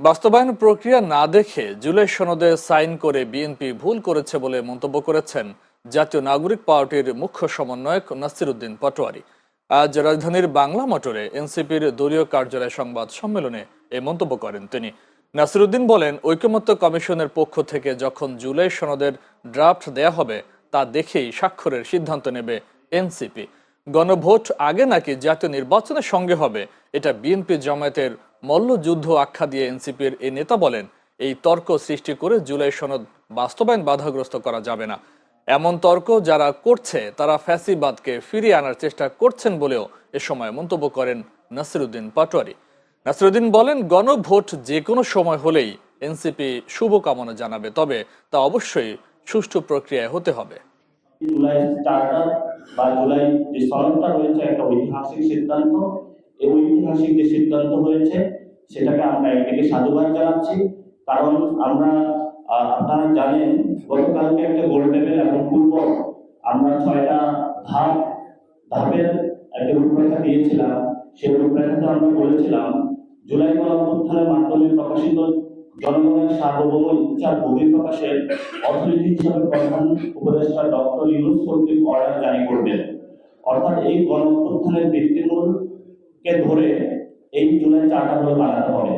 বাস্তবায়ন প্রক্রিয়া না দেখে জুলাই সনদে সাইন করে বিএনপি ভুল করেছে বলে মন্তব্য করেছেন জাতীয় নাগরিক পার্টির মুখ্য সমন্বয়ক নাসিরুদ্দিন পাটোয়ারি। আজ রাজধানীর বাংলা মোটরে এনসিপির দলীয় কার্যালয় সংবাদ সম্মেলনে এই মন্তব্য করেন তিনি। নাসিরুদ্দিন বলেন ঐকমত্য কমিশনের পক্ষ থেকে যখন জুলাই সনদের ড্রাফট দেয়া হবে, তা দেখেই স্বাক্ষরের সিদ্ধান্ত নেবে এনসিপি। গণভোট আগে নাকি জাতীয় নির্বাচনের সঙ্গে হবে, এটা বিএনপি জামায়াতের মল্লযুদ্ধ আখ্যা দিয়ে এনসিপির এই নেতা বলেন, এই তর্ক সৃষ্টি করে জুলাই সনদ বাস্তবায়ন বাধাগ্রস্ত করা যাবে না। এমন তর্ক যারা করছে, তারা ফ্যাসিবাদকে ফিরিয়ে আনার চেষ্টা করছেন বলেও এ সময় মন্তব্য করেন নাসিরুদ্দিন পাটোয়ারি। নাসিরুদ্দিন বলেন, গণভোট যে কোনো সময় হলেই এনসিপি শুভকামনা জানাবে, তবে তা অবশ্যই সুষ্ঠু প্রক্রিয়ায় হতে হবে। জুলাই চার্টার বা জুলাই যে সনদটা রয়েছে, একটা ঐতিহাসিক সিদ্ধান্ত। এই ঐতিহাসিক যে সিদ্ধান্ত হয়েছে, সেটাকে আমরা একদিকে সাধুবাদ জানাচ্ছি। কারণ আমরা আপনারা জানেন, গতকালকে একটা গোল টেবিল এবং পূর্ব আমরা ছয়টা ধাপ, ধাপের একটা রূপরেখা দিয়েছিলাম। সেই রূপরেখাতে আমরা বলেছিলাম, জুলাই গণঅভ্যুত্থানের মাধ্যমে প্রকাশিত জনগণের সার্বভৌম ইচ্ছার বহিঃপ্রকাশের অর্থনীতি হিসাবে প্রধান উপদেষ্টা ডক্টর ইউনুস কর্তৃক অর্ডার জারি করবেন। অর্থাৎ এই গণঅভ্যুত্থানের ভিত্তিমূলকে ধরে এই